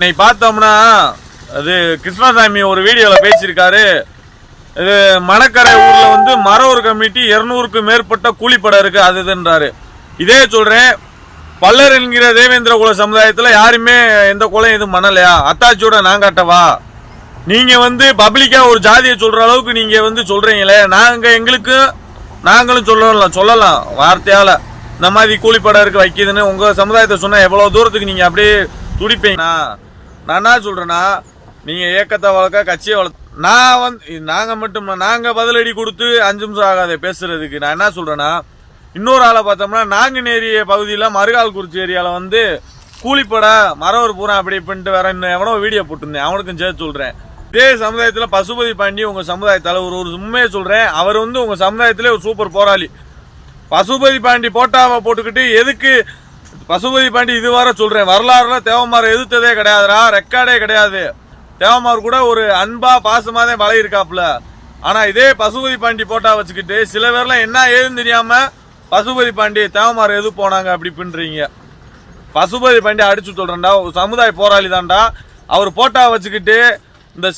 இன்னைக்கு பார்த்தோம்னா அது கிருஷ்ணசாமி ஒரு வீடியோவில் பேசியிருக்காரு. இது மணக்கரை ஊர்ல வந்து மரவர் கமிட்டி இருநூறுக்கு மேற்பட்ட கூலிப்படம் இருக்கு அது இதுன்றாரு. இதே சொல்றேன் பல்லர் என்கிற தேவேந்திர குல சமுதாயத்துல யாருமே எந்த குலம் எதுவும் பண்ணலையா? அத்தாச்சியோட நான் காட்டவா? நீங்க வந்து பப்ளிக்கா ஒரு ஜாதியை சொல்ற அளவுக்கு நீங்க வந்து சொல்றீங்களே நாங்க எங்களுக்கு நாங்களும் சொல்லலாம் சொல்லலாம் வார்த்தையால. இந்த மாதிரி கூலிப்படம் இருக்கு வைக்கிதுன்னு உங்க சமுதாயத்தை சொன்னா எவ்வளவு தூரத்துக்கு நீங்க அப்படியே துடிப்பீங்கண்ணா நான் என்ன சொல்றேன்னா நீங்க ஏக்கத்தை வளர்க்க கட்சியை வளர்க்க நான் வந்து நாங்கள் நாங்க மட்டும் நாங்கள் நாங்க பதிலடி கொடுத்து அஞ்சு நிமிஷம் ஆகாத பேசுறதுக்கு. நான் என்ன சொல்றேன்னா இன்னொரு ஆளை பார்த்தோம்னா நாங்குநேரி பகுதியில் மறுகால் குறிச்சி ஏரியாவில் வந்து கூலிப்பட மரவர் பூரா அப்படி இப்படின்ட்டு வேற இன்னும் எவனோ வீடியோ போட்டிருந்தேன். அவனுக்கும் சேர்த்து சொல்றேன். இதே சமுதாயத்தில் பசுபதி பாண்டி உங்க சமுதாய தலைவர் ஒரு உண்மையை சொல்றேன். அவர் வந்து உங்க சமுதாயத்திலே ஒரு சூப்பர் போராளி. பசுபதி பாண்டி போட்டாவை போட்டுக்கிட்டு எதுக்கு பசுபதி பாண்டி இதுவரை சொல்றேன். வரலாறுல தேவமார் எதிர்த்ததே கிடையாதுடா. ரெக்கார்டே கிடையாது. தேவமார் கூட ஒரு அன்பா பாசமா தான் பழகிருக்காப்புல ஆனா இதே பசுபதி பாண்டி போட்டா வச்சுக்கிட்டு சில பேர்லாம் என்ன ஏதுன்னு தெரியாம பசுபதி பாண்டி தேவமார் எது போனாங்க அப்படி பின்றீங்க பசுபதி பாண்டி அடிச்சு சொல்றேன்டா. ஒரு சமுதாய போராளி தான்டா அவர் போட்டா வச்சுக்கிட்டு இந்த